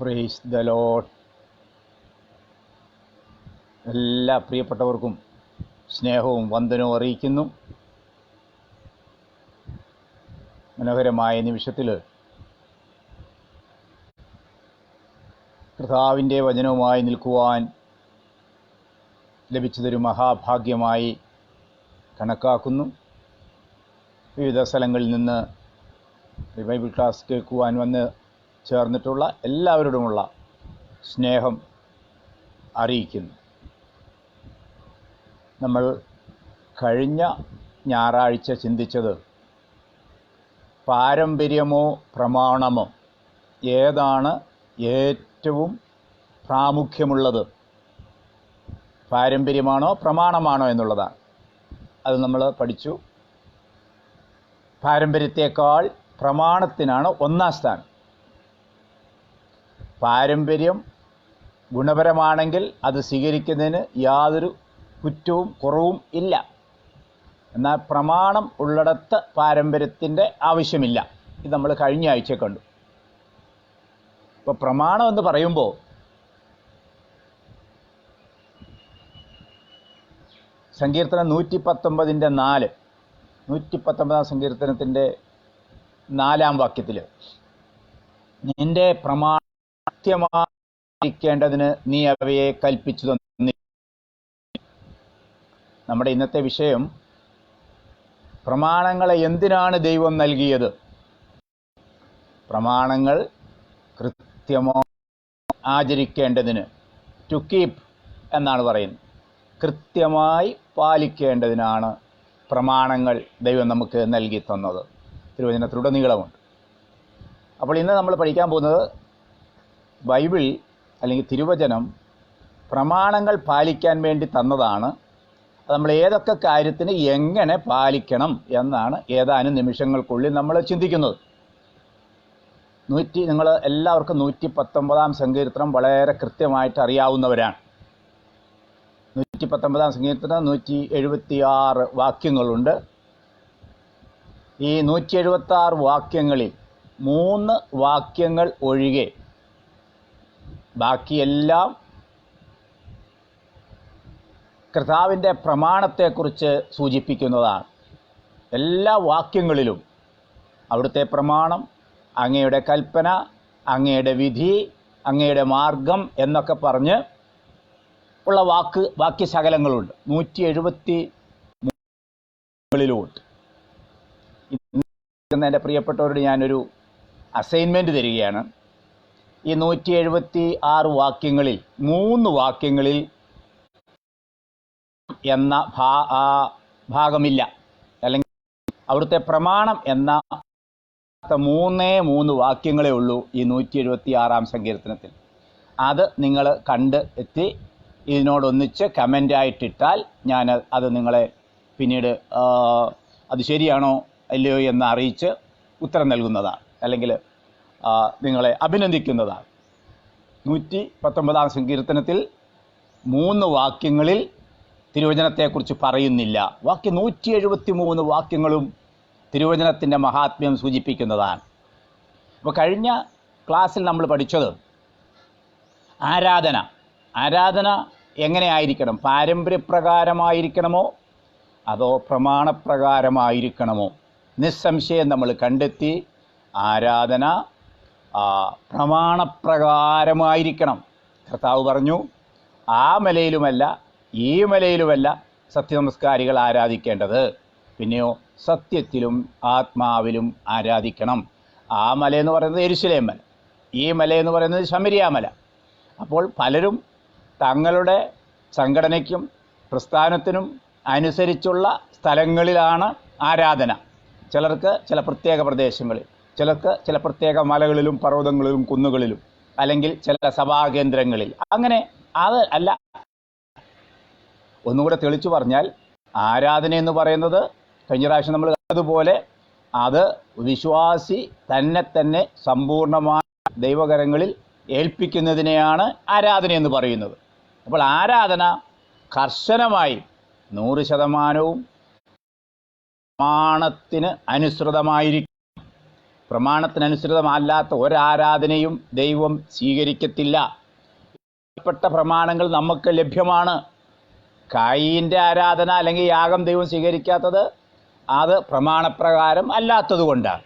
Praise the load എല്ലാ പ്രിയപ്പെട്ടവർക്കും സ്നേഹവും വന്ദനവും അറിയിക്കുന്നു. മനോഹരമായ നിമിഷത്തിൽ കർത്താവിന്റെ വചനവുമായി നിൽക്കുവാൻ ലഭിച്ചതൊരു മഹാഭാഗ്യമായി കണക്കാക്കുന്നു. വിവിധ സ്ഥലങ്ങളിൽ നിന്ന് ബൈബിൾ ക്ലാസ് കേൾക്കുവാൻ വന്ന് ചേർന്നിട്ടുള്ള എല്ലാവരോടുമുള്ള സ്നേഹം അറിയിക്കുന്നു. നമ്മൾ കഴിഞ്ഞ ഞായറാഴ്ച ചിന്തിച്ചത് പാരമ്പര്യമോ പ്രമാണമോ ഏതാണ് ഏറ്റവും പ്രാമുഖ്യമുള്ളത്? പാരമ്പര്യമാണോ പ്രമാണമാണോ എന്നുള്ളതാണ്. അത് നമ്മൾ പഠിച്ചു. പാരമ്പര്യത്തേക്കാൾ പ്രമാണത്തിനാണ് ഒന്നാം സ്ഥാനം. പാരമ്പര്യം ഗുണപരമാണെങ്കിൽ അത് സ്വീകരിക്കുന്നതിന് യാതൊരു കുറ്റവും കുറവും ഇല്ല. എന്നാൽ പ്രമാണം ഉള്ളിടത്ത് പാരമ്പര്യത്തിന്റെ ആവശ്യമില്ല. ഇത് നമ്മൾ കഴിഞ്ഞ ആഴ്ച കണ്ടു. ഇപ്പോൾ പ്രമാണം എന്ന് പറയുമ്പോൾ സങ്കീർത്തനം നൂറ്റി പത്തൊമ്പതിന്റെ നാല് നൂറ്റി പത്തൊമ്പതാം സങ്കീർത്തനത്തിന്റെ നാലാം വാക്യത്തിൽ നിന്റെ പ്രമാണമായിരിക്കേണ്ടതിന് നീ അവയെ കൽപ്പിച്ചു തന്നി നമ്മുടെ ഇന്നത്തെ വിഷയം പ്രമാണങ്ങളെ എന്തിനാണ് ദൈവം നൽകിയത്? പ്രമാണങ്ങൾ കൃത്യമായി ആചരിക്കേണ്ടതിന് ടു കീപ്പ് എന്നാണ് പറയുന്നത്. കൃത്യമായി പാലിക്കേണ്ടതിനാണ് പ്രമാണങ്ങൾ ദൈവം നമുക്ക് നൽകി തന്നത്. തിരുവചനത്തിലുടനീളമുണ്ട്. അപ്പോൾ ഇന്ന് നമ്മൾ പഠിക്കാൻ പോകുന്നത് ബൈബിൾ അല്ലെങ്കിൽ തിരുവചനം പ്രമാണങ്ങൾ പാലിക്കാൻ വേണ്ടി തന്നതാണ്. നമ്മൾ ഏതൊക്കെ കാര്യത്തിന് എങ്ങനെ പാലിക്കണം എന്നാണ് ഏതാനും നിമിഷങ്ങൾക്കുള്ളിൽ നമ്മൾ ചിന്തിക്കുന്നത്. നൂറ്റി നിങ്ങൾ എല്ലാവർക്കും നൂറ്റി പത്തൊമ്പതാം സങ്കീർത്തനം വളരെ കൃത്യമായിട്ട് അറിയാവുന്നവരാണ്. നൂറ്റി പത്തൊമ്പതാം സങ്കീർത്തനം നൂറ്റി എഴുപത്തി ആറ് വാക്യങ്ങളുണ്ട്. ഈ നൂറ്റി എഴുപത്തി ആറ് വാക്യങ്ങളിൽ മൂന്ന് വാക്യങ്ങൾ ഒഴികെ ബാക്കിയെല്ലാം കർത്താവിന്റെ പ്രമാണത്തെക്കുറിച്ച് സൂചിപ്പിക്കുന്നതാണ്. എല്ലാ വാക്യങ്ങളിലും അവിടുത്തെ പ്രമാണം അങ്ങയുടെ കൽപ്പന അങ്ങയുടെ വിധി അങ്ങയുടെ മാർഗം എന്നൊക്കെ പറഞ്ഞ് ഉള്ള വാക്ക് വാക്യശകലങ്ങളുണ്ട്. നൂറ്റി എഴുപത്തി മൂന്നിലുമുണ്ട് എന്റെ പ്രിയപ്പെട്ടവരോട് ഞാനൊരു അസൈൻമെന്റ് തരികയാണ്. ഈ നൂറ്റി എഴുപത്തി ആറ് വാക്യങ്ങളിൽ മൂന്ന് വാക്യങ്ങളിൽ എന്ന ഭാഗമില്ല. അല്ലെങ്കിൽ അവിടുത്തെ പ്രമാണം എന്ന മൂന്നേ മൂന്ന് വാക്യങ്ങളേ ഉള്ളൂ ഈ നൂറ്റി എഴുപത്തി ആറാം സങ്കീർത്തനത്തിൽ. അത് നിങ്ങൾ കണ്ട് എത്തി ഇതിനോടൊന്നിച്ച് കമന്റായിട്ടിട്ടാൽ ഞാൻ അത് നിങ്ങളെ പിന്നീട് അത് ശരിയാണോ അല്ലയോ എന്ന് അറിയിച്ച് ഉത്തരം നൽകുന്നതാണ്. അല്ലെങ്കിൽ നിങ്ങളെ അഭിനന്ദിക്കുന്നതാണ്. നൂറ്റി പത്തൊമ്പതാം സങ്കീർത്തനത്തിൽ മൂന്ന് വാക്യങ്ങളിൽ തിരുവചനത്തെക്കുറിച്ച് പറയുന്നില്ല. വാക്യം നൂറ്റി എഴുപത്തി മൂന്ന് വാക്യങ്ങളും തിരുവചനത്തിന്റെ മഹാത്മ്യം സൂചിപ്പിക്കുന്നതാണ്. അപ്പോൾ കഴിഞ്ഞ ക്ലാസ്സിൽ നമ്മൾ പഠിച്ചത് ആരാധന. ആരാധന എങ്ങനെയായിരിക്കണം? പാരമ്പര്യപ്രകാരമായിരിക്കണമോ? അതോ പ്രമാണപ്രകാരമായിരിക്കണമോ? നിസ്സംശയം നമ്മൾ കണ്ടെത്തി ആരാധന പ്രമാണപ്രകാരമായിരിക്കണം. കർത്താവ് പറഞ്ഞു ആ മലയിലുമല്ല ഈ മലയിലുമല്ല സത്യനമസ്കാരികൾ ആരാധിക്കേണ്ടത്. പിന്നെയോ സത്യത്തിലും ആത്മാവിലും ആരാധിക്കണം. ആ മല എന്ന് പറയുന്നത് എരുശലേം മല. ഈ മല എന്ന് പറയുന്നത് ശമരിയാമല അപ്പോൾ പലരും തങ്ങളുടെ സംഘടനയ്ക്കും പ്രസ്ഥാനത്തിനും അനുസരിച്ചുള്ള സ്ഥലങ്ങളിലാണ് ആരാധന. ചിലർക്ക് ചില പ്രത്യേക പ്രദേശങ്ങളിൽ. ചിലർക്ക് ചില പ്രത്യേക മലകളിലും പർവതങ്ങളിലും കുന്നുകളിലും അല്ലെങ്കിൽ ചില സഭാ സഭാകേന്ദ്രങ്ങളിൽ. അങ്ങനെ അത് അല്ല. ഒന്നുകൂടെ തെളിച്ചു പറഞ്ഞാൽ ആരാധന എന്ന് പറയുന്നത് കഴിഞ്ഞ പ്രാവശ്യം നമ്മൾ അതുപോലെ അത് വിശ്വാസി തന്നെ തന്നെ സമ്പൂർണമായ ദൈവകരങ്ങളിൽ ഏൽപ്പിക്കുന്നതിനെയാണ് ആരാധന എന്ന് പറയുന്നത്. അപ്പോൾ ആരാധന കർശനമായി നൂറ് ശതമാനവും പ്രമാണത്തിന് അനുസൃതമായിരിക്കും. പ്രമാണത്തിനനുസൃതമല്ലാത്ത ഒരാരാധനയും ദൈവം സ്വീകരിക്കത്തില്ല. പ്പെട്ട പ്രമാണങ്ങൾ നമുക്ക് ലഭ്യമാണ്. കായിന്റെ ആരാധന അല്ലെങ്കിൽ യാഗം ദൈവം സ്വീകരിക്കാത്തത് അത് പ്രമാണപ്രകാരം അല്ലാത്തത് കൊണ്ടാണ്.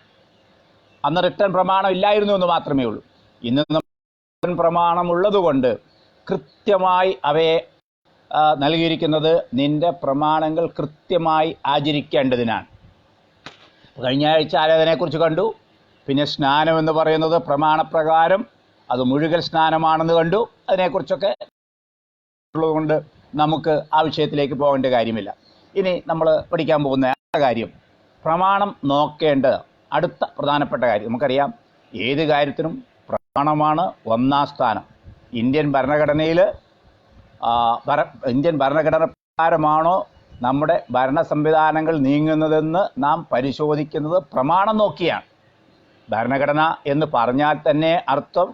അന്ന് റിട്ടേൺ പ്രമാണം ഇല്ലായിരുന്നു എന്ന് മാത്രമേ ഉള്ളൂ. ഇന്ന് റിട്ടേൺ പ്രമാണം ഉള്ളതുകൊണ്ട് കൃത്യമായി അവയെ നൽകിയിരിക്കുന്നത് നിന്റെ പ്രമാണങ്ങൾ കൃത്യമായി ആചരിക്കേണ്ടതിനാണ്. കഴിഞ്ഞ ആഴ്ച ആരാധനയെക്കുറിച്ച് കണ്ടു. പിന്നെ സ്നാനം എന്ന് പറയുന്നത് പ്രമാണപ്രകാരം അത് മുഴുകൽ സ്നാനമാണെന്ന് കണ്ടു. അതിനെക്കുറിച്ചൊക്കെ ഉള്ളതുകൊണ്ട് നമുക്ക് ആ വിഷയത്തിലേക്ക് പോകേണ്ട കാര്യമില്ല. ഇനി നമ്മൾ പഠിക്കാൻ പോകുന്ന കാര്യം. പ്രമാണം നോക്കേണ്ട അടുത്ത പ്രധാനപ്പെട്ട കാര്യം. നമുക്കറിയാം ഏത് കാര്യത്തിനും പ്രമാണമാണ് ഒന്നാം സ്ഥാനം. ഇന്ത്യൻ ഭരണഘടനയിൽ ഭര ഇന്ത്യൻ ഭരണഘടന പ്രകാരമാണോ നമ്മുടെ ഭരണ സംവിധാനങ്ങൾ നീങ്ങുന്നതെന്ന് നാം പരിശോധിക്കുന്നത് പ്രമാണം നോക്കിയാണ്. ഭരണഘടന എന്ന് പറഞ്ഞാൽ തന്നെ അർത്ഥം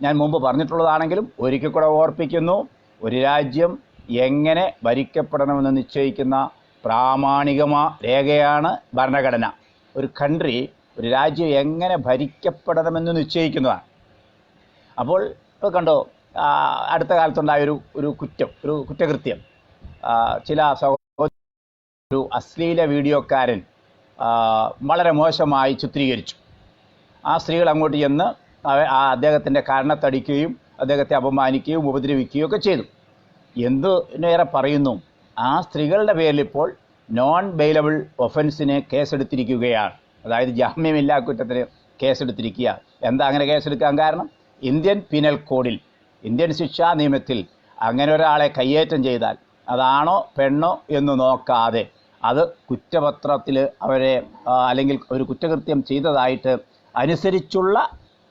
ഞാൻ മുമ്പ് പറഞ്ഞിട്ടുള്ളതാണെങ്കിലും ഒരിക്കൽ കൂടെ ഓർപ്പിക്കുന്നു ഒരു രാജ്യം എങ്ങനെ ഭരിക്കപ്പെടണമെന്ന് നിശ്ചയിക്കുന്ന പ്രാമാണികമായ രേഖയാണ് ഭരണഘടന. ഒരു കൺട്രി ഒരു രാജ്യം എങ്ങനെ ഭരിക്കപ്പെടണമെന്ന് നിശ്ചയിക്കുന്നതാണ്. അപ്പോൾ ഇപ്പോൾ കണ്ടോ അടുത്ത കാലത്തുണ്ടായ ഒരു ഒരു കുറ്റം ഒരു കുറ്റകൃത്യം. ചില സഹോദര ഒരു അശ്ലീല വീഡിയോക്കാരൻ വളരെ മോശമായി ചിത്രീകരിച്ചു. ആ സ്ത്രീകൾ അങ്ങോട്ട് ചെന്ന് ആ അദ്ദേഹത്തിന്റെ കാരണത്തടിക്കുകയും അദ്ദേഹത്തെ അപമാനിക്കുകയും ഉപദ്രവിക്കുകയും ഒക്കെ ചെയ്തു. എന്തിനേറെ പറയുന്നു? ആ സ്ത്രീകളുടെ പേരിൽ ഇപ്പോൾ നോൺ ബെയിലബിൾ ഒഫൻസിന് കേസെടുത്തിരിക്കുകയാണ്. അതായത് ജാമ്യമില്ലാ കുറ്റത്തിന് കേസെടുത്തിരിക്കുക. എന്താ അങ്ങനെ കേസെടുക്കാൻ കാരണം? ഇന്ത്യൻ പിനൽ കോഡിൽ ഇന്ത്യൻ ശിക്ഷാ നിയമത്തിൽ അങ്ങനെ ഒരാളെ കയ്യേറ്റം ചെയ്താൽ അതാണോ പെണ്ണോ എന്ന് നോക്കാതെ അത് കുറ്റപത്രത്തിൽ അവരെ അല്ലെങ്കിൽ ഒരു കുറ്റകൃത്യം ചെയ്തതായിട്ട് അനുസരിച്ചുള്ള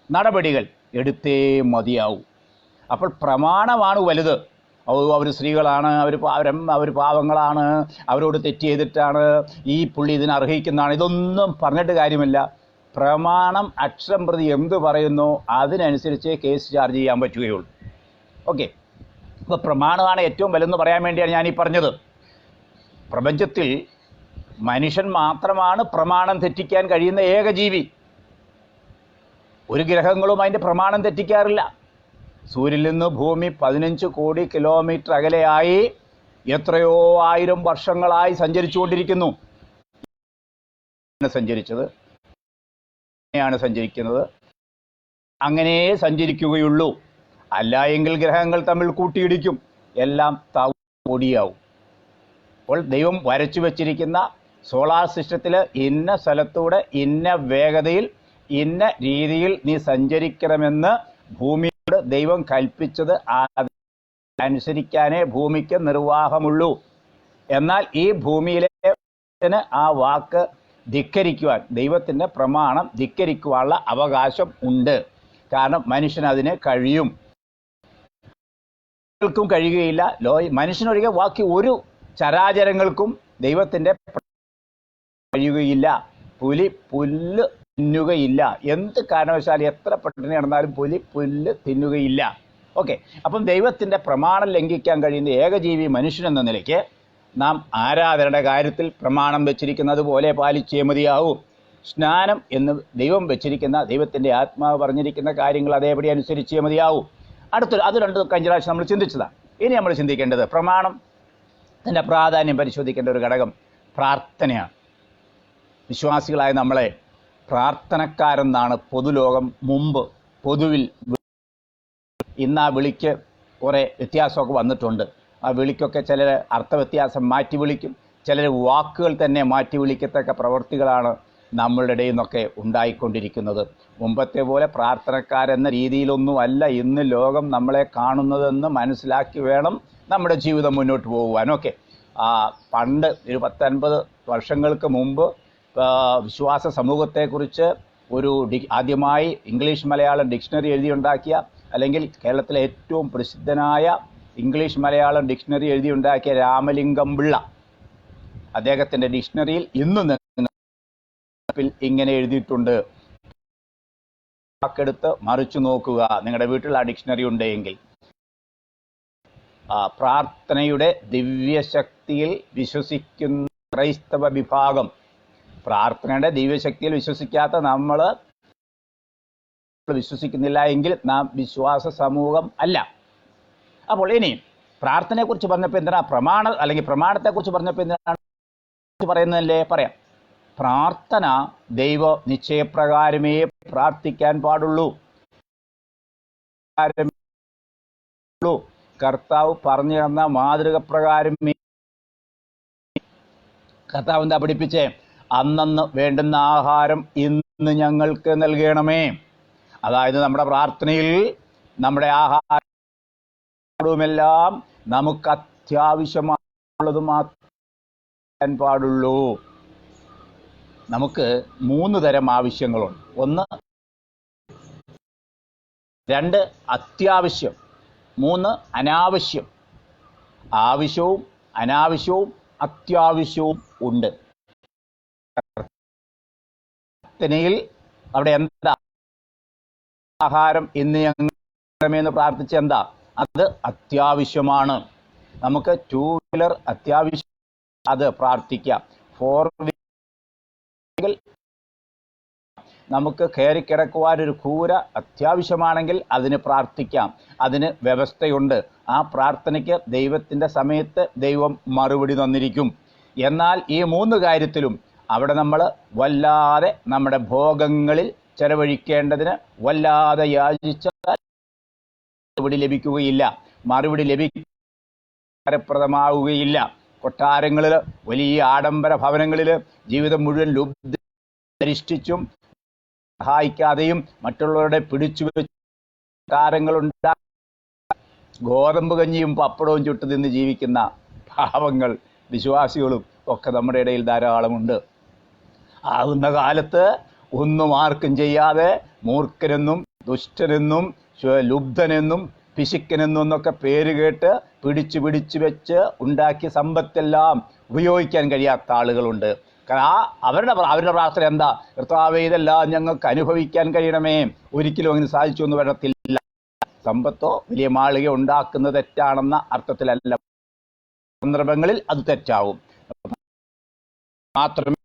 നടപടികൾ എടുത്തേ മതിയാവൂ. അപ്പോൾ പ്രമാണമാണ് വലുത്. അവർ സ്ത്രീകളാണ് അവർ അവർ അവർ പാവങ്ങളാണ് അവരോട് തെറ്റ് ചെയ്തിട്ടാണ് ഈ പുള്ളി ഇതിനെ അർഹിക്കുന്നതാണ്. ഇതൊന്നും പറഞ്ഞിട്ട് കാര്യമില്ല. പ്രമാണം അക്ഷരം പ്രതി എന്ത് പറയുന്നു അതിനനുസരിച്ച് കേസ് ചാർജ് ചെയ്യാൻ പറ്റുകയുള്ളൂ. ഓക്കെ. അപ്പോൾ പ്രമാണമാണ് ഏറ്റവും വലുതെന്ന് പറയാൻ വേണ്ടിയാണ് ഞാൻ ഈ പറഞ്ഞത്. പ്രപഞ്ചത്തിൽ മനുഷ്യൻ മാത്രമാണ് പ്രമാണം തെറ്റിക്കാൻ കഴിയുന്ന ഏക ജീവി. ഒരു ഗ്രഹങ്ങളും അതിന്റെ പ്രമാണം തെറ്റിക്കാറില്ല. സൂര്യനിൽ നിന്ന് ഭൂമി പതിനഞ്ച് കോടി കിലോമീറ്റർ അകലെയായി എത്രയോ ആയിരം വർഷങ്ങളായി സഞ്ചരിച്ചുകൊണ്ടിരിക്കുന്നു. സഞ്ചരിച്ചത്. അങ്ങനെയാണ് സഞ്ചരിക്കുന്നത്. അങ്ങനെ സഞ്ചരിക്കുകയുള്ളൂ. അല്ല എങ്കിൽ ഗ്രഹങ്ങൾ തമ്മിൽ കൂട്ടിയിടിക്കും. എല്ലാം തവ പൊടിയാവും. അപ്പോൾ ദൈവം വരച്ചു വച്ചിരിക്കുന്ന സോളാർ സിസ്റ്റത്തിൽ ഇന്ന സ്ഥലത്തൂടെ ഇന്ന വേഗതയിൽ ഇന്ന രീതിയിൽ നീ സഞ്ചരിക്കണമെന്ന് ഭൂമിയോട് ദൈവം കൽപ്പിച്ചത് അനുസരിക്കാനേ ഭൂമിക്ക് നിർവാഹമുള്ളൂ. എന്നാൽ ഈ ഭൂമിയിലെ ആ വാക്ക് ധിക്കരിക്കുവാൻ ദൈവത്തിന്റെ പ്രമാണം ധിക്കരിക്കുവാനുള്ള അവകാശം ഉണ്ട്. കാരണം മനുഷ്യന് അതിന് കഴിയും കഴിയുകയില്ല. ലോ മനുഷ്യനൊഴികെ ബാക്കി ഒരു ചരാചരങ്ങൾക്കും ദൈവത്തിന്റെ കഴിയുകയില്ല പുലി പുല്ല് തിന്നുകയില്ല. എന്ത് കാരണവശാലും എത്ര പട്ടിണി നടന്നാലും പുലി പുല്ല് തിന്നുകയില്ല. ഓക്കെ. അപ്പം ദൈവത്തിന്റെ പ്രമാണം ലംഘിക്കാൻ കഴിയുന്ന ഏകജീവി മനുഷ്യനെന്ന നിലയ്ക്ക് നാം ആരാധനയുടെ കാര്യത്തിൽ പ്രമാണം വെച്ചിരിക്കുന്നത് പോലെ പാലിച്ചേ മതിയാവും. സ്നാനം എന്ന് ദൈവം വെച്ചിരിക്കുന്ന ദൈവത്തിന്റെ ആത്മാവ് പറഞ്ഞിരിക്കുന്ന കാര്യങ്ങൾ അതേപടി അനുസരിച്ചേ മതിയാവും. അടുത്തൊരു അത് രണ്ട് കഴിഞ്ഞ നമ്മൾ ചിന്തിച്ചതാണ്. ഇനി നമ്മൾ ചിന്തിക്കേണ്ടത് പ്രമാണം അതിന്റെ പ്രാധാന്യം പരിശോധിക്കേണ്ട ഒരു ഘടകം പ്രാർത്ഥനയാണ്. വിശ്വാസികളായ നമ്മളെ പ്രാർത്ഥനക്കാരെന്നാണ് പൊതുലോകം മുമ്പ് പൊതുവിൽ ഇന്ന് ആ വിളിക്ക് കുറേ വ്യത്യാസമൊക്കെ വന്നിട്ടുണ്ട്. ആ വിളിക്കൊക്കെ ചിലർ അർത്ഥവ്യത്യാസം മാറ്റി വിളിക്കും. ചിലർ വാക്കുകൾ തന്നെ മാറ്റി വിളിക്കത്തക്ക പ്രവൃത്തികളാണ് നമ്മളുടെ ഇടയിൽ നിന്നൊക്കെ ഉണ്ടായിക്കൊണ്ടിരിക്കുന്നത്. മുമ്പത്തെ പോലെ പ്രാർത്ഥനക്കാരെന്ന രീതിയിലൊന്നും അല്ല ഇന്ന് ലോകം നമ്മളെ കാണുന്നതെന്ന് മനസ്സിലാക്കി വേണം നമ്മുടെ ജീവിതം മുന്നോട്ട് പോകുവാനൊക്കെ പണ്ട് ഒരു പത്തൻപത് വർഷങ്ങൾക്ക് മുമ്പ് വിശ്വാസ സമൂഹത്തെക്കുറിച്ച് ഒരു ഡി ആദ്യമായി ഇംഗ്ലീഷ് മലയാളം ഡിക്ഷണറി എഴുതിയുണ്ടാക്കിയ അല്ലെങ്കിൽ കേരളത്തിലെ ഏറ്റവും പ്രസിദ്ധനായ ഇംഗ്ലീഷ് മലയാളം ഡിക്ഷണറി എഴുതിയുണ്ടാക്കിയ രാമലിംഗം പിള്ള. അദ്ദേഹത്തിന്റെ ഡിക്ഷണറിയിൽ ഇന്ന് ഇങ്ങനെ എഴുതിയിട്ടുണ്ട്. വാക്കെടുത്ത് മറിച്ചു നോക്കുക. നിങ്ങളുടെ വീട്ടിൽ ആ ഡിക്ഷണറി ഉണ്ടെങ്കിൽ. പ്രാർത്ഥനയുടെ ദിവ്യശക്തിയിൽ വിശ്വസിക്കുന്ന ക്രൈസ്തവ വിഭാഗം. പ്രാർത്ഥനയുടെ ദിവ്യശക്തിയിൽ വിശ്വസിക്കാത്ത നമ്മൾ വിശ്വസിക്കുന്നില്ല എങ്കിൽ നാം വിശ്വാസ സമൂഹം അല്ല. അപ്പോൾ ഇനി പ്രാർത്ഥനയെക്കുറിച്ച് പറഞ്ഞപ്പോൾ എന്തിനാ? പ്രമാണ അല്ലെങ്കിൽ പ്രമാണത്തെക്കുറിച്ച് പറഞ്ഞപ്പോൾ എന്തിനാണ് പറയുന്നതല്ലേ പറയാം. പ്രാർത്ഥന ദൈവ നിശ്ചയപ്രകാരമേ പ്രാർത്ഥിക്കാൻ പാടുള്ളൂ. കർത്താവ് പറഞ്ഞു തന്ന മാതൃക പ്രകാരം കർത്താവ് എന്താ പഠിപ്പിച്ചേ? അന്നന്ന് വേണ്ടുന്ന ആഹാരം ഇന്ന് ഞങ്ങൾക്ക് നൽകണമേ. അതായത് നമ്മുടെ പ്രാർത്ഥനയിൽ നമ്മുടെ ആഹാരമെല്ലാം നമുക്ക് അത്യാവശ്യമായുള്ളത് മാത്രം പാടുള്ളൂ. നമുക്ക് മൂന്ന് തരം ആവശ്യങ്ങളുണ്ട്. ഒന്ന് രണ്ട് അത്യാവശ്യം. മൂന്ന് അനാവശ്യം. ആവശ്യവും അനാവശ്യവും അത്യാവശ്യവും ഉണ്ട്. പ്രാർത്ഥനയിൽ അവിടെ എന്താ? ആഹാരം ഇന്ന് ഞങ്ങൾ പ്രാർത്ഥിച്ച എന്താ? അത് അത്യാവശ്യമാണ്. നമുക്ക് ടൂ വീലർ അത്യാവശ്യം അത് പ്രാർത്ഥിക്കാം. ഫോർ നമുക്ക് കയറി കിടക്കുവാൻ ഒരു കൂര അത്യാവശ്യമാണെങ്കിൽ അതിന് പ്രാർത്ഥിക്കാം. അതിന് വ്യവസ്ഥയുണ്ട്. ആ പ്രാർത്ഥനയ്ക്ക് ദൈവത്തിന്റെ സമയത്ത് ദൈവം മറുപടി തന്നിരിക്കും. എന്നാൽ ഈ മൂന്ന് കാര്യത്തിലും അവിടെ നമ്മൾ വല്ലാതെ നമ്മുടെ ഭോഗങ്ങളിൽ ചെലവഴിക്കേണ്ടതിന് വല്ലാതെ യാചിച്ചാൽ മറുപടി ലഭിക്കുകയില്ല. മറുപടി ലഭിക്കപ്രദമാവുകയില്ല കൊട്ടാരങ്ങളിൽ വലിയ ആഡംബര ഭവനങ്ങളിൽ ജീവിതം മുഴുവൻ ലുബ്ധിഷ്ടിച്ചും സഹായിക്കാതെയും മറ്റുള്ളവരുടെ പിടിച്ചു താരങ്ങളുണ്ടാ ഗോതമ്പ് കഞ്ഞിയും പപ്പടവും ചുട്ടു നിന്ന് ജീവിക്കുന്ന ഭാവങ്ങൾ വിശ്വാസികളും ഒക്കെ നമ്മുടെ ഇടയിൽ ധാരാളമുണ്ട്. ആകുന്ന കാലത്ത് ഒന്നും ആർക്കും ചെയ്യാതെ മൂർഖനെന്നും ദുഷ്ടനെന്നും ലുബ്ധനെന്നും പിശുക്കനെന്നും എന്നൊക്കെ പേര് കേട്ട് പിടിച്ചു പിടിച്ചു വെച്ച് ഉണ്ടാക്കിയ സമ്പത്തെല്ലാം ഉപയോഗിക്കാൻ കഴിയാത്ത ആളുകളുണ്ട്. ആ അവരുടെ അവരുടെ പ്രാർത്ഥന എന്താ? കർത്താവ് ഇതെല്ലാം ഞങ്ങൾക്ക് അനുഭവിക്കാൻ കഴിയണമേ. ഒരിക്കലും അങ്ങനെ സാധിച്ചു എന്ന് വരത്തില്ല. സമ്പത്തോ വലിയ മാളിക ഉണ്ടാക്കുന്നത് തെറ്റാണെന്ന അർത്ഥത്തിലല്ല. സന്ദർഭങ്ങളിൽ അത് തെറ്റാവും. മാത്രമേ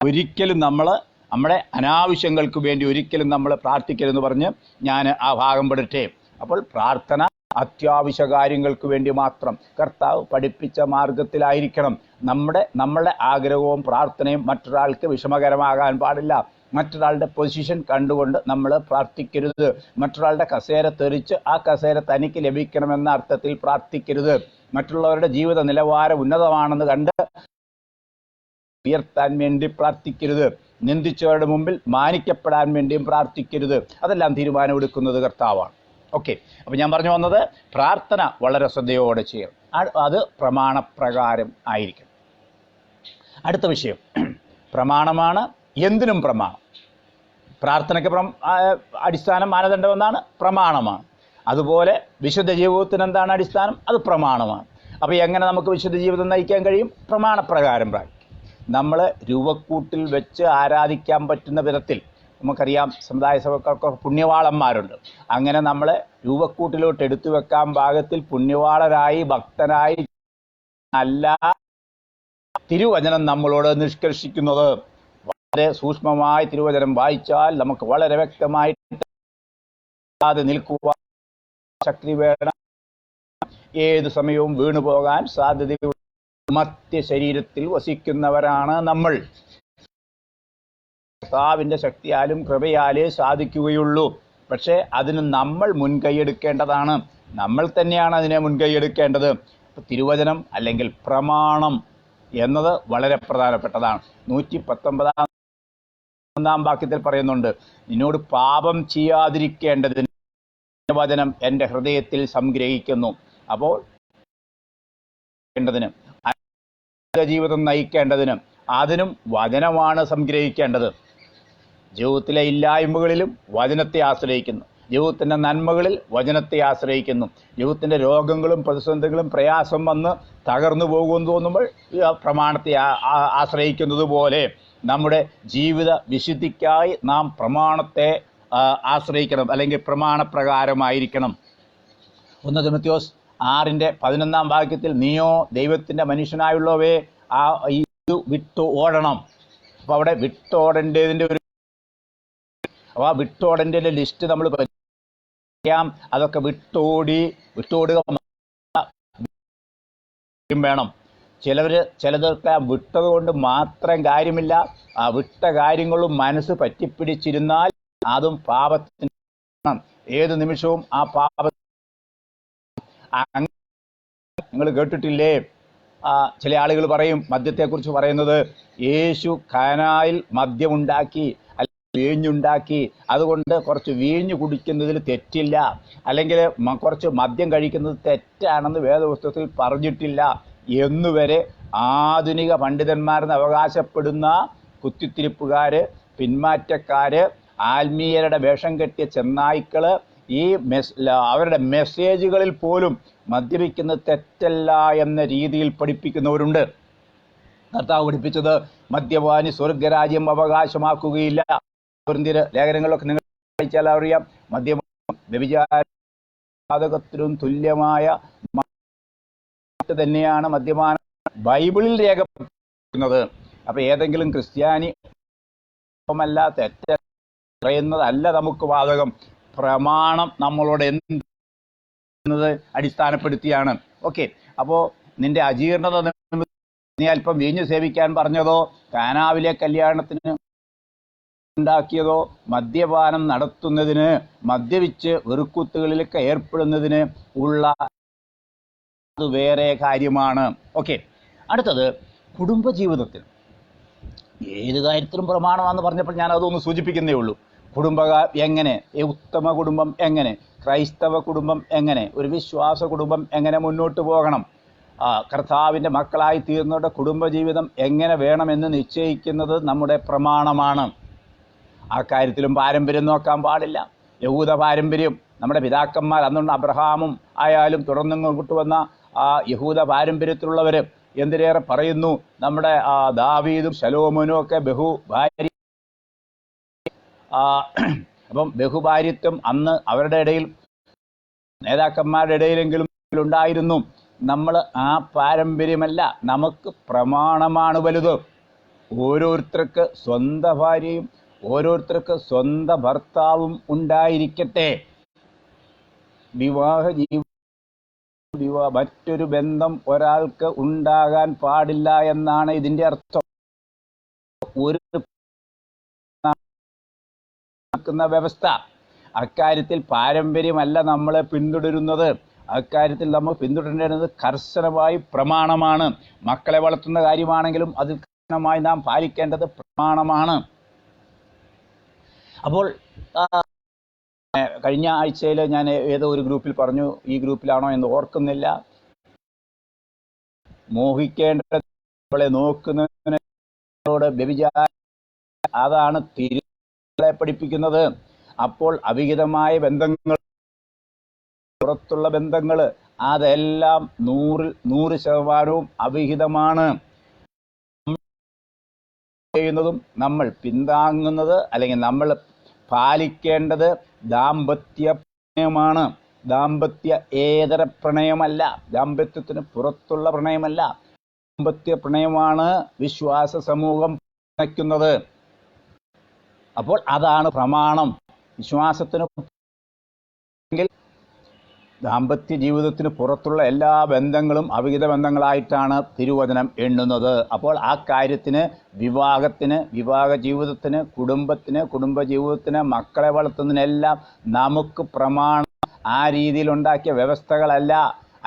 ഒരിക്കലും നമ്മൾ നമ്മുടെ അനാവശ്യങ്ങൾക്ക് വേണ്ടി ഒരിക്കലും നമ്മൾ പ്രാർത്ഥിക്കരുതെന്ന് പറഞ്ഞ് ഞാൻ ആ ഭാഗം പെടട്ടെ. അപ്പോൾ പ്രാർത്ഥന അത്യാവശ്യ കാര്യങ്ങൾക്ക് വേണ്ടി മാത്രം കർത്താവ് പഠിപ്പിച്ച മാർഗത്തിലായിരിക്കണം. നമ്മുടെ നമ്മളുടെ ആഗ്രഹവും പ്രാർത്ഥനയും മറ്റൊരാൾക്ക് വിഷമകരമാകാൻ പാടില്ല. മറ്റൊരാളുടെ പൊസിഷൻ കണ്ടുകൊണ്ട് നമ്മൾ പ്രാർത്ഥിക്കരുത്. മറ്റൊരാളുടെ കസേര തെറിച്ച് ആ കസേര തനിക്ക് ലഭിക്കണമെന്ന അർത്ഥത്തിൽ പ്രാർത്ഥിക്കരുത്. മറ്റുള്ളവരുടെ ജീവിത നിലവാരം ഉന്നതമാണെന്ന് കണ്ട് ഉയർത്താൻ വേണ്ടി പ്രാർത്ഥിക്കരുത്. നിന്ദിച്ചവരുടെ മുമ്പിൽ മാനിക്കപ്പെടാൻ വേണ്ടിയും പ്രാർത്ഥിക്കരുത്. അതെല്ലാം തീരുമാനമെടുക്കുന്നത് കർത്താവാണ്. ഓക്കെ അപ്പോൾ ഞാൻ പറഞ്ഞു വന്നത് പ്രാർത്ഥന വളരെ ശ്രദ്ധയോടെ ചെയ്യണം. അത് പ്രമാണപ്രകാരം ആയിരിക്കും. അടുത്ത വിഷയം. പ്രമാണമാണ് എന്തിനും പ്രമാണം. പ്രാർത്ഥനയ്ക്ക് പ്ര അടിസ്ഥാനം മാനദണ്ഡം എന്നാണ് പ്രമാണമാണ്. അതുപോലെ വിശുദ്ധ ജീവിതത്തിന് എന്താണ് അടിസ്ഥാനം? അത് പ്രമാണമാണ്. അപ്പോൾ എങ്ങനെ നമുക്ക് വിശുദ്ധ ജീവിതം നയിക്കാൻ കഴിയും? പ്രമാണപ്രകാരം പ്രാർത്ഥിക്കും. നമ്മൾ രൂപക്കൂട്ടിൽ വെച്ച് ആരാധിക്കാൻ പറ്റുന്ന വിധത്തിൽ നമുക്കറിയാം സമുദായ സഭക്കൊക്കെ പുണ്യവാളന്മാരുണ്ട്. അങ്ങനെ നമ്മളെ രൂപക്കൂട്ടിലോട്ട് എടുത്തു വെക്കാൻ പാകത്തിൽ പുണ്യവാളരായി ഭക്തനായി അല്ല തിരുവചനം നമ്മളോട് നിഷ്കർഷിക്കുന്നത്. വളരെ സൂക്ഷ്മമായി തിരുവചനം വായിച്ചാൽ നമുക്ക് വളരെ വ്യക്തമായിട്ട് നിൽക്കുവാൻ ശക്തി വേണം. ഏത് സമയവും വീണുപോകാൻ സാധ്യതയുള്ള മധ്യ ശരീരത്തിൽ വസിക്കുന്നവരാണ് നമ്മൾ. കർത്താവിന്റെ ശക്തിയാലും കൃപയാലേ സാധിക്കുകയുള്ളൂ. പക്ഷേ അതിന് നമ്മൾ മുൻകൈയെടുക്കേണ്ടതാണ്. നമ്മൾ തന്നെയാണ് അതിനെ മുൻകൈയെടുക്കേണ്ടത്. തിരുവചനം അല്ലെങ്കിൽ പ്രമാണം എന്നത് വളരെ പ്രധാനപ്പെട്ടതാണ്. നൂറ്റി പത്തൊമ്പതാം ഒന്നാം വാക്യത്തിൽ പറയുന്നുണ്ട് നിന്നോട് പാപം ചെയ്യാതിരിക്കേണ്ടതിന് വചനം എന്റെ ഹൃദയത്തിൽ സംഗ്രഹിക്കുന്നു. അപ്പോൾ ജീവിതം നയിക്കേണ്ടതിന് അതിനും വചനമാണ് സംഗ്രഹിക്കേണ്ടത്. ജീവിതത്തിലെ ഇല്ലായ്മകളിലും വചനത്തെ ആശ്രയിക്കുന്നു. ജീവിതത്തിന്റെ നന്മകളിൽ വചനത്തെ ആശ്രയിക്കുന്നു. ജീവിതത്തിന്റെ രോഗങ്ങളും പ്രതിസന്ധികളും പ്രയാസം വന്ന് തകർന്നു പോകുമെന്ന് തോന്നുമ്പോൾ പ്രമാണത്തെ ആശ്രയിക്കുന്നത് പോലെ നമ്മുടെ ജീവിത വിശുദ്ധിക്കായി നാം പ്രമാണത്തെ ആശ്രയിക്കണം അല്ലെങ്കിൽ പ്രമാണപ്രകാരമായിരിക്കണം. ഒന്ന് തിമത്യോസ് ആറിന്റെ പതിനൊന്നാം വാക്യത്തിൽ നീയോ ദൈവത്തിന്റെ മനുഷ്യനായുള്ളവേ ആ ഇത് വിട്ടു ഓടണം. അപ്പോൾ അവിടെ വിട്ടോടേണ്ടതിന്റെ ഒരു അപ്പോൾ ആ വിട്ടോടന്റെ ലിസ്റ്റ് നമ്മൾ ചെയ്യാം. അതൊക്കെ വിട്ടോടി വിട്ടോടുക വേണം. ചിലവർ ചിലതൊക്കെ വിട്ടത് കൊണ്ട് മാത്രം കാര്യമില്ല. ആ വിട്ട കാര്യങ്ങളും മനസ്സ് പറ്റിപ്പിടിച്ചിരുന്നാൽ അതും പാപത്തിന് ഏത് നിമിഷവും ആ പാപ നിങ്ങൾ കേട്ടിട്ടില്ലേ? ചില ആളുകൾ പറയും മദ്യത്തെക്കുറിച്ച് പറയുന്നത് യേശു കാനായിൽ മദ്യമുണ്ടാക്കി വീഞ്ഞുണ്ടാക്കി അതുകൊണ്ട് കുറച്ച് വീഞ്ഞു കുടിക്കുന്നതിൽ തെറ്റില്ല. അല്ലെങ്കിൽ കുറച്ച് മദ്യം കഴിക്കുന്നത് തെറ്റാണെന്ന് വേദപുസ്തകത്തിൽ പറഞ്ഞിട്ടില്ല. എന്നുവരെ ആധുനിക പണ്ഡിതന്മാരെന്ന് അവകാശപ്പെടുന്ന കുത്തിത്തിരിപ്പുകാർ പിന്മാറ്റക്കാർ ആത്മീയരുടെ വേഷം കെട്ടിയ ചെന്നായ്ക്കൾ ഈ മെസ് അവരുടെ മെസ്സേജുകളിൽ പോലും മദ്യപിക്കുന്നത് തെറ്റല്ല എന്ന രീതിയിൽ പഠിപ്പിക്കുന്നവരുണ്ട്. കർത്താവ് പഠിപ്പിച്ചത് മദ്യപാനി സ്വർഗരാജ്യം അവകാശമാക്കുകയില്ല. കൊരിന്ത്യർ ലേഖനങ്ങളിലൊക്കെ നിങ്ങൾ വായിച്ചാൽ അറിയാം. മദ്യപാനം വ്യഭിചാരത്തിനും തുല്യമായ തന്നെയാണ് മദ്യപാനം ബൈബിളിൽ രേഖപ്പെടുത്തുന്നത്. അപ്പൊ ഏതെങ്കിലും ക്രിസ്ത്യാനി അല്ല തെറ്റ പറയുന്നതല്ല നമുക്ക് വാതകം. പ്രമാണം നമ്മളോട് എന്ത് അടിസ്ഥാനപ്പെടുത്തിയാണ്. ഓക്കെ. അപ്പോ നിന്റെ അജീർണത നീ അല്പം വീഞ്ഞു സേവിക്കാൻ പറഞ്ഞതോ? കാനാവിലെ കല്യാണത്തിന് ഉണ്ടാക്കിയതോ മദ്യപാനം നടത്തുന്നതിന് മദ്യപിച്ച് വെറുക്കുത്തുകളിലൊക്കെ ഏർപ്പെടുന്നതിന് ഉള്ള അത് വേറെ കാര്യമാണ്. ഓക്കെ അടുത്തത് കുടുംബജീവിതത്തിൽ. ഏത് കാര്യത്തിലും പ്രമാണമാണെന്ന് പറഞ്ഞപ്പോൾ ഞാൻ അതൊന്ന് സൂചിപ്പിക്കുന്നേ ഉള്ളൂ. കുടുംബ എങ്ങനെ? ഉത്തമ കുടുംബം എങ്ങനെ? ക്രൈസ്തവ കുടുംബം എങ്ങനെ? ഒരു വിശ്വാസ കുടുംബം എങ്ങനെ മുന്നോട്ട് പോകണം? കർത്താവിന്റെ മക്കളായി തീർന്നവരുടെ കുടുംബജീവിതം എങ്ങനെ വേണമെന്ന് നിശ്ചയിക്കുന്നത് നമ്മുടെ പ്രമാണമാണ്. ആ കാര്യത്തിലും പാരമ്പര്യം നോക്കാൻ പാടില്ല. യഹൂദ പാരമ്പര്യം നമ്മുടെ പിതാക്കന്മാർ അന്നുണ്ട് അബ്രഹാമും ആയാലും തുടർന്ന് കൊണ്ടുവന്ന ആ യഹൂദ പാരമ്പര്യത്തിലുള്ളവർ എന്തിനേറെ പറയുന്നു? നമ്മുടെ ആ ദാവീദും ശലോമനും ഒക്കെ ബഹു ഭാര്യ അപ്പം ബഹുഭാര്യത്വം അന്ന് അവരുടെ ഇടയിൽ നേതാക്കന്മാരുടെ ഇടയിലെങ്കിലും ഉണ്ടായിരുന്നു. നമ്മൾ ആ പാരമ്പര്യമല്ല നമുക്ക് പ്രമാണമാണ് വലുത്. ഓരോരുത്തർക്ക് സ്വന്തം ഭാര്യയും ഓരോരുത്തർക്ക് സ്വന്തം ഭർത്താവും ഉണ്ടായിരിക്കട്ടെ. വിവാഹ ജീവ മറ്റൊരു ബന്ധം ഒരാൾക്ക് ഉണ്ടാകാൻ പാടില്ല എന്നാണ് ഇതിന്റെ അർത്ഥം. ഒരു വ്യവസ്ഥ. അക്കാര്യത്തിൽ പാരമ്പര്യമല്ല നമ്മളെ പിന്തുടരുന്നത്. അക്കാര്യത്തിൽ നമ്മൾ പിന്തുടരേണ്ടത് കർശനമായി പ്രമാണമാണ്. മക്കളെ വളർത്തുന്ന കാര്യമാണെങ്കിലും അത് കർശനമായി നാം പാലിക്കേണ്ടത് പ്രമാണമാണ്. അപ്പോൾ കഴിഞ്ഞ ആഴ്ചയിൽ ഞാൻ ഏതോ ഒരു ഗ്രൂപ്പിൽ പറഞ്ഞു ഈ ഗ്രൂപ്പിലാണോ എന്ന് ഓർക്കുന്നില്ല. മോഹിക്കേണ്ടവളെ നോക്കുന്നതിനോട് വ്യഭിചാര അതാണ് തിരുളെ പഠിപ്പിക്കുന്നത്. അപ്പോൾ അവിഹിതമായ ബന്ധങ്ങൾ പുറത്തുള്ള ബന്ധങ്ങൾ അതെല്ലാം നൂറിൽ നൂറ് ശതമാനവും അവിഹിതമാണ്. ചെയ്യുന്നതും നമ്മൾ പിന്താങ്ങുന്നത് അല്ലെങ്കിൽ നമ്മൾ പാലിക്കേണ്ടത് ദാമ്പത്യ പ്രണയമാണ്. ദാമ്പത്യ ഏതര പ്രണയമല്ല. ദാമ്പത്യത്തിന് പുറത്തുള്ള പ്രണയമല്ല. ദാമ്പത്യ പ്രണയമാണ് വിശ്വാസ സമൂഹം പ്രണയിക്കുന്നത്. അപ്പോൾ അതാണ് പ്രമാണം. വിശ്വാസത്തിന് ദാമ്പത്യ ജീവിതത്തിന് പുറത്തുള്ള എല്ലാ ബന്ധങ്ങളും അവിഹിത ബന്ധങ്ങളായിട്ടാണ് തിരുവചനം എണ്ണുന്നത്. അപ്പോൾ ആ കാര്യത്തിന് വിവാഹത്തിന് വിവാഹ ജീവിതത്തിന് കുടുംബത്തിന് കുടുംബ ജീവിതത്തിന് മക്കളെ വളർത്തുന്നതിനെല്ലാം നമുക്ക് പ്രമാണം ആ രീതിയിൽ ഉണ്ടാക്കിയ വ്യവസ്ഥകളല്ല.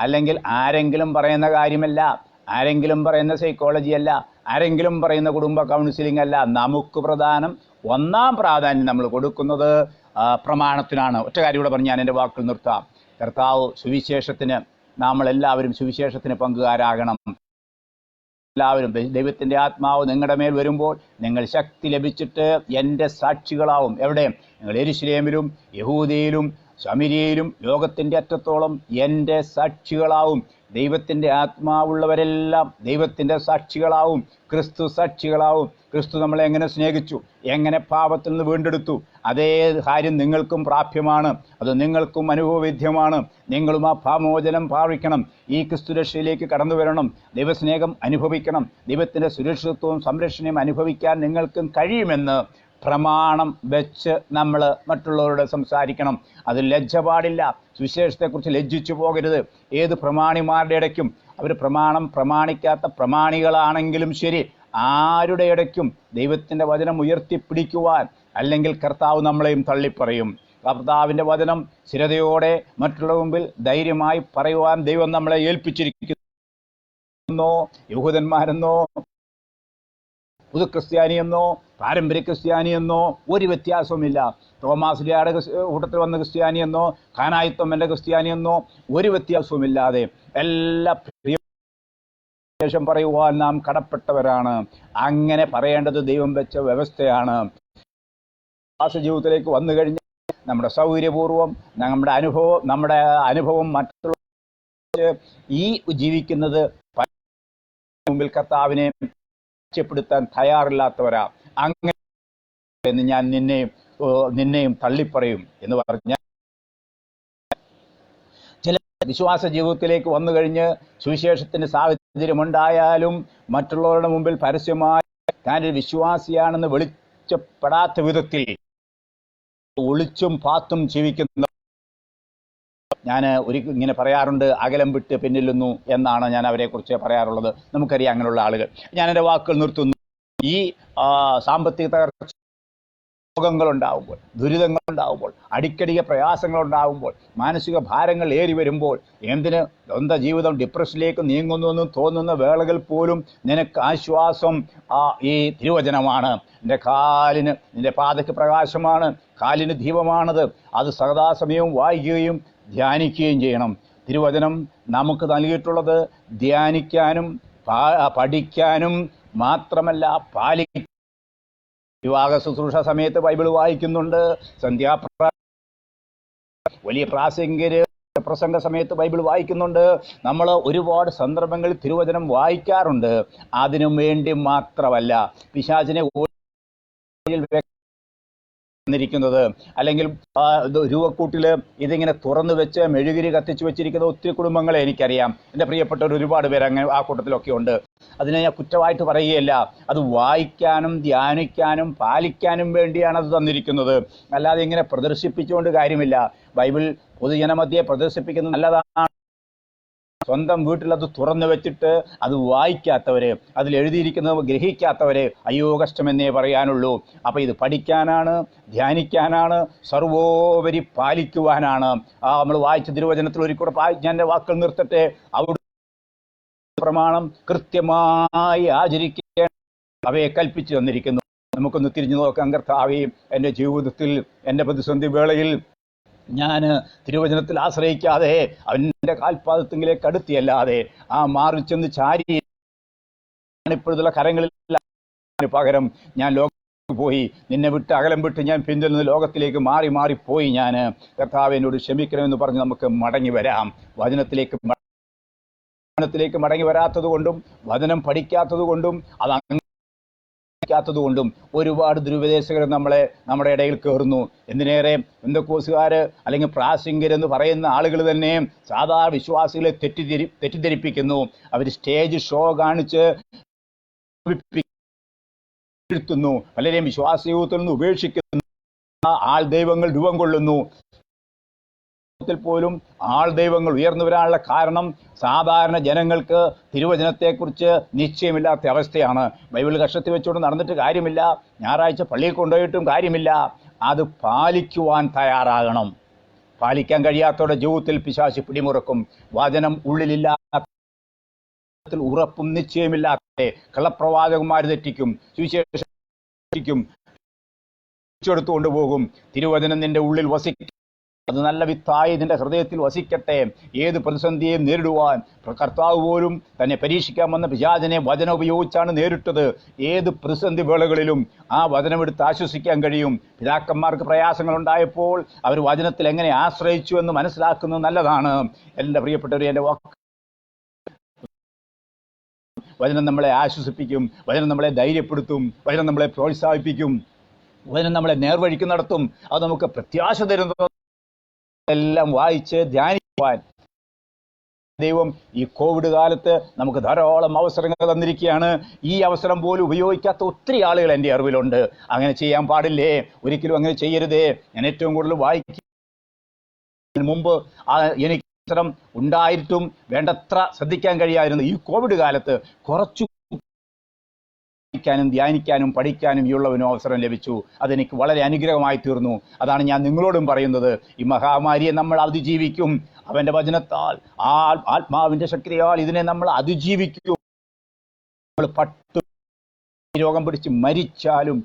അല്ലെങ്കിൽ ആരെങ്കിലും പറയുന്ന കാര്യമല്ല ആരെങ്കിലും പറയുന്ന സൈക്കോളജി അല്ല ആരെങ്കിലും പറയുന്ന കുടുംബ കൗൺസിലിംഗ് അല്ല. നമുക്ക് പ്രധാനം ഒന്നാം പ്രാധാന്യം നമ്മൾ കൊടുക്കുന്നത് പ്രമാണത്തിനാണ്. ഒറ്റ കാര്യം കൂടെ പറഞ്ഞ് ഞാൻ എന്റെ വാക്കുകൾ നിർത്താം. കർത്താവ് സുവിശേഷത്തിന് നമ്മളെല്ലാവരും സുവിശേഷത്തിന് പങ്കുകാരാകണം. എല്ലാവരും ദൈവത്തിന്റെ ആത്മാവ് നിങ്ങളുടെ മേൽ വരുമ്പോൾ നിങ്ങൾ ശക്തി ലഭിച്ചിട്ട് എന്റെ സാക്ഷികളാവും. എവിടെ? നിങ്ങൾ എരുശലേമിലും യഹൂദിയിലും സമിരിയിലും ലോകത്തിന്റെ അറ്റത്തോളം എന്റെ സാക്ഷികളാവും. ദൈവത്തിന്റെ ആത്മാവുള്ളവരെല്ലാം ദൈവത്തിന്റെ സാക്ഷികളാവും. ക്രിസ്തു സാക്ഷികളാവും. ക്രിസ്തു നമ്മളെ എങ്ങനെ സ്നേഹിച്ചു? എങ്ങനെ പാപത്തിൽ നിന്ന് വീണ്ടെടുത്തു? അതേ കാര്യം നിങ്ങൾക്കും പ്രാപ്യമാണ്. അത് നിങ്ങൾക്കും അനുഭവവേദ്യമാണ്. നിങ്ങളും ആ പാമോചനം പാവിക്കണം ഈ ക്രിസ്തു രക്ഷയിലേക്ക് കടന്നു വരണം. ദൈവസ്നേഹം അനുഭവിക്കണം. ദൈവത്തിന്റെ സുരക്ഷിതത്വവും സംരക്ഷണയും അനുഭവിക്കാൻ നിങ്ങൾക്കും കഴിയുമെന്ന് പ്രമാണം വെച്ച് നമ്മൾ മറ്റുള്ളവരോട് സംസാരിക്കണം. അത് ലജ്ജ പാടില്ല സുവിശേഷത്തെക്കുറിച്ച് ലജ്ജിച്ചു പോകരുത്. ഏത് പ്രമാണിമാരുടെ ഇടയ്ക്കും. അവർ പ്രമാണം പ്രമാണിക്കാത്ത പ്രമാണികളാണെങ്കിലും ശരി. ആരുടെ ഇടയ്ക്കും ദൈവത്തിന്റെ വചനം ഉയർത്തിപ്പിടിക്കുവാൻ അല്ലെങ്കിൽ കർത്താവ് നമ്മളെയും തള്ളിപ്പറയും. കർത്താവിന്റെ വചനം സ്ഥിരതയോടെ മറ്റുള്ള മുമ്പിൽ ധൈര്യമായി പറയുവാൻ ദൈവം നമ്മളെ ഏൽപ്പിച്ചിരിക്കുന്നു. യഹൂദന്മാരെന്നോ പുതു ക്രിസ്ത്യാനിയെന്നോ പാരമ്പര്യ ക്രിസ്ത്യാനിയെന്നോ ഒരു വ്യത്യാസവുമില്ല. തോമാസിലിയാടെ കൂട്ടത്തിൽ വന്ന ക്രിസ്ത്യാനിയെന്നോ ഖാനായിത്വമ്മന്റെ ക്രിസ്ത്യാനിയെന്നോ ഒരു വ്യത്യാസവുമില്ലാതെ എല്ലാ ശേഷം പറയുവാൻ നാം കടപ്പെട്ടവരാണ്. അങ്ങനെ പറയേണ്ടത് ദൈവം വെച്ച വ്യവസ്ഥയാണ്. ജീവിതത്തിലേക്ക് വന്നു കഴിഞ്ഞാൽ നമ്മുടെ സൗകര്യപൂർവം നമ്മുടെ അനുഭവം നമ്മുടെ അനുഭവം മറ്റുള്ള ഈ ജീവിക്കുന്നത് മുമ്പിൽ കർത്താവിനെ മെച്ചപ്പെടുത്താൻ തയ്യാറില്ലാത്തവരാ. അങ്ങനെ ഞാൻ നിന്നെയും നിന്നെയും തള്ളിപ്പറയും എന്ന് പറഞ്ഞ. ചില വിശ്വാസ ജീവിതത്തിലേക്ക് വന്നു കഴിഞ്ഞ് സുവിശേഷത്തിന് സാഹചര്യമുണ്ടായാലും മറ്റുള്ളവരുടെ മുമ്പിൽ പരസ്യമായി താനൊരു വിശ്വാസിയാണെന്ന് വെളിച്ചപ്പെടാത്ത വിധത്തിൽ ഒളിച്ചും പാത്തും ജീവിക്കുന്ന ഞാൻ ഒരു ഇങ്ങനെ പറയാറുണ്ട് അകലം വിട്ട് പിന്നിലുന്നു എന്നാണ് ഞാൻ അവരെക്കുറിച്ച് പറയാറുള്ളത്. നമുക്കറിയാം അങ്ങനെയുള്ള ആളുകൾ. ഞാൻ എന്റെ വാക്കുകൾ നിർത്തുന്നു. ഈ സാമ്പത്തിക തകർച്ച രോഗങ്ങളുണ്ടാവുമ്പോൾ ദുരിതങ്ങളുണ്ടാവുമ്പോൾ അടിക്കടിക പ്രയാസങ്ങളുണ്ടാവുമ്പോൾ മാനസിക ഭാരങ്ങൾ ഏറി വരുമ്പോൾ എന്തിന് സ്വന്തം ജീവിതം ഡിപ്രഷനിലേക്ക് നീങ്ങുന്നു എന്ന് തോന്നുന്ന വേളകൾ പോലും നിനക്ക് ആശ്വാസം ആ ഈ തിരുവചനമാണ്. നിന്റെ കാലിന് നിന്റെ പാതയ്ക്ക് പ്രകാശമാണ് കാലിന് ദീപമാണത്. അത് സദാസമയവും വായിക്കുകയും ധ്യാനിക്കുകയും ചെയ്യണം. തിരുവചനം നമുക്ക് നൽകിയിട്ടുള്ളത് ധ്യാനിക്കാനും പഠിക്കാനും മാത്രമല്ല പാലിക്കാനും വിവാഹ ശുശ്രൂഷ സമയത്ത് ബൈബിൾ വായിക്കുന്നുണ്ട്. സന്ധ്യാപ്ര വലിയ പ്രാസംഗര് പ്രസംഗ സമയത്ത് ബൈബിൾ വായിക്കുന്നുണ്ട്. നമ്മൾ ഒരുപാട് സന്ദർഭങ്ങളിൽ തിരുവചനം വായിക്കാറുണ്ട്. അതിനു വേണ്ടി മാത്രമല്ല പിശാചിനെ ന്നിരിക്കുന്നത് അല്ലെങ്കിൽ രൂപക്കൂട്ടിൽ ഇതിങ്ങനെ തുറന്നു വെച്ച് മെഴുകിരി കത്തിച്ചു വെച്ചിരിക്കുന്ന ഒത്തിരി കുടുംബങ്ങളെ എനിക്കറിയാം. എന്റെ പ്രിയപ്പെട്ടവർ ഒരുപാട് പേര് അങ്ങനെ ആ കൂട്ടത്തിലൊക്കെ ഉണ്ട്. അതിനെ ഞാൻ കുറ്റമായിട്ട് പറയുകയല്ല. അത് വായിക്കാനും ധ്യാനിക്കാനും പാലിക്കാനും വേണ്ടിയാണ് അത് തന്നിരിക്കുന്നത്. അല്ലാതെ ഇങ്ങനെ പ്രദർശിപ്പിച്ചുകൊണ്ട് കാര്യമില്ല. ബൈബിൾ പൊതുജനമധ്യെ പ്രദർശിപ്പിക്കുന്നത് നല്ലതാണ്. സ്വന്തം വീട്ടിൽ അത് തുറന്നു വെച്ചിട്ട് അത് വായിക്കാത്തവരെ അതിൽ എഴുതിയിരിക്കുന്നത് ഗ്രഹിക്കാത്തവരെ അയ്യോ കഷ്ടമെന്നേ പറയാനുള്ളൂ. അപ്പോൾ ഇത് പഠിക്കാനാണ് ധ്യാനിക്കാനാണ് സർവോപരി പാലിക്കുവാനാണ്. ആ നമ്മൾ വായിച്ച തിരുവചനത്തിൽ ഒരു കൂടെ ഞാൻ വാക്കുകൾ നിർത്തട്ടെ. അവിടെ പ്രമാണം കൃത്യമായി ആചരിക്കേണ്ട അവയെ കൽപ്പിച്ചു തന്നിരിക്കുന്നു. നമുക്കൊന്ന് തിരിഞ്ഞു നോക്കാം കർത്താവേ എന്റെ ജീവിതത്തിൽ എന്റെ പ്രതിസന്ധി വേളയിൽ ഞാൻ തിരുവചനത്തിൽ ആശ്രയിക്കാതെ അവന്റെ കാൽപാദത്തെങ്കിലേക്ക് അടുത്തിയല്ലാതെ ആ മാറി ചെന്ന് ചാരി കരങ്ങളിൽ പകരം ഞാൻ ലോകത്ത് പോയി. നിന്നെ വിട്ട് അകലം വിട്ട് ഞാൻ പിന്തുടർന്ന് ലോകത്തിലേക്ക് മാറി മാറി പോയി ഞാൻ കർത്താവ് എന്നോട് ക്ഷമിക്കണമെന്ന് പറഞ്ഞ് നമുക്ക് മടങ്ങി വരാം. വചനത്തിലേക്ക് വചനത്തിലേക്ക് മടങ്ങി വരാത്തത് കൊണ്ടും വചനം പഠിക്കാത്തത് കൊണ്ടും അത് ാത്തത് കൊണ്ടും ഒരുപാട് ദുരുപദേശകർ നമ്മളെ നമ്മുടെ ഇടയിൽ കയറുന്നു എന്തിനേറെ എന്തൊക്കോസുകാർ അല്ലെങ്കിൽ പ്രാസിംഗരെന്ന് പറയുന്ന ആളുകൾ തന്നെ സാധാരണ വിശ്വാസികളെ തെറ്റിദ്ധരി തെറ്റിദ്ധരിപ്പിക്കുന്നു. അവർ സ്റ്റേജ് ഷോ കാണിച്ച് പലരെയും വിശ്വാസ ജീവിതത്തിൽ നിന്ന് ഉപേക്ഷിക്കുന്നു. ആൾ ദൈവങ്ങൾ രൂപം കൊള്ളുന്നു. ത്തിൽ പോലും ആൾ ദൈവങ്ങൾ ഉയർന്നു വരാനുള്ള കാരണം സാധാരണ ജനങ്ങൾക്ക് തിരുവചനത്തെക്കുറിച്ച് നിശ്ചയമില്ലാത്ത അവസ്ഥയാണ്. ബൈബിൾ കഷത്തി വെച്ചുകൊണ്ട് നടന്നിട്ട് കാര്യമില്ല. ഞായറാഴ്ച പള്ളിയിൽ കൊണ്ടുപോയിട്ടും കാര്യമില്ല. അത് പാലിക്കുവാൻ തയ്യാറാകണം. പാലിക്കാൻ കഴിയാത്തവരുടെ ജീവിതത്തിൽ പിശാശി പിടിമുറക്കും. വചനം ഉള്ളിലില്ലാത്ത ഉറപ്പും നിശ്ചയമില്ലാത്ത കള്ളപ്രവാചകന്മാർ തെറ്റിക്കും. സുവിശേഷം തെറ്റിക്കും എടുത്തുകൊണ്ട് പോകും. തിരുവചനം നിന്റെ ഉള്ളിൽ വസിക്കും. അത് നല്ല വിത്തായി നിന്റെ ഹൃദയത്തിൽ വസിക്കട്ടെ. ഏത് പ്രതിസന്ധിയെയും നേരിടുവാൻ കർത്താവ് പോലും തന്നെ പരീക്ഷിക്കാൻ വന്ന പിശാചനെ വചനം ഉപയോഗിച്ചാണ് നേരിട്ടത്. ഏത് പ്രതിസന്ധി വേളകളിലും ആ വചനമെടുത്ത് ആശ്വസിക്കാൻ കഴിയും. പിതാക്കന്മാർക്ക് പ്രയാസങ്ങൾ ഉണ്ടായപ്പോൾ അവർ വചനത്തിൽ എങ്ങനെ ആശ്രയിച്ചു എന്ന് മനസ്സിലാക്കുന്നത് നല്ലതാണ്. എന്റെ പ്രിയപ്പെട്ടവർ എന്റെ വാക്ക് വചനം നമ്മളെ ആശ്വസിപ്പിക്കും. വചനം നമ്മളെ ധൈര്യപ്പെടുത്തും. വചനം നമ്മളെ പ്രോത്സാഹിപ്പിക്കും. വചനം നമ്മളെ നേർവഴിക്ക് നടത്തും. അത് നമുക്ക് പ്രത്യാശ തരുന്ന എല്ലാം വായിച്ച് ധ്യാനിക്കുവാൻ ദൈവം ഈ കോവിഡ് കാലത്ത് നമുക്ക് ധാരാളം അവസരങ്ങൾ തന്നിരിക്കുകയാണ്. ഈ അവസരം പോലും ഉപയോഗിക്കാത്ത ഒത്തിരി ആളുകൾ എന്റെ അറിവിലുണ്ട്. അങ്ങനെ ചെയ്യാൻ പാടില്ലേ? ഒരിക്കലും അങ്ങനെ ചെയ്യരുതേ. ഞാൻ ഏറ്റവും കൂടുതൽ വായിക്കും മുമ്പ് എനിക്ക് അവസരം ഉണ്ടായിട്ടും വേണ്ടത്ര ശ്രദ്ധിക്കാൻ കഴിയായിരുന്നു. ഈ കോവിഡ് കാലത്ത് കുറച്ചു വായിക്കാനും ധ്യാനിക്കാനും പഠിക്കാനും ഉള്ളവനും അവസരം ലഭിച്ചു. അതെനിക്ക് വളരെ അനുഗ്രഹമായി തീർന്നു. അതാണ് ഞാൻ നിങ്ങളോടും പറയുന്നത്. ഈ മഹാമാരിയെ നമ്മൾ അതിജീവിക്കും. അവന്റെ വചനത്താൽ ആ ആത്മാവിന്റെ ശക്തിയാൽ ഇതിനെ നമ്മൾ അതിജീവിക്കും. നമ്മൾ പട്ടു രോഗം പിടിച്ച് മരിച്ചാലും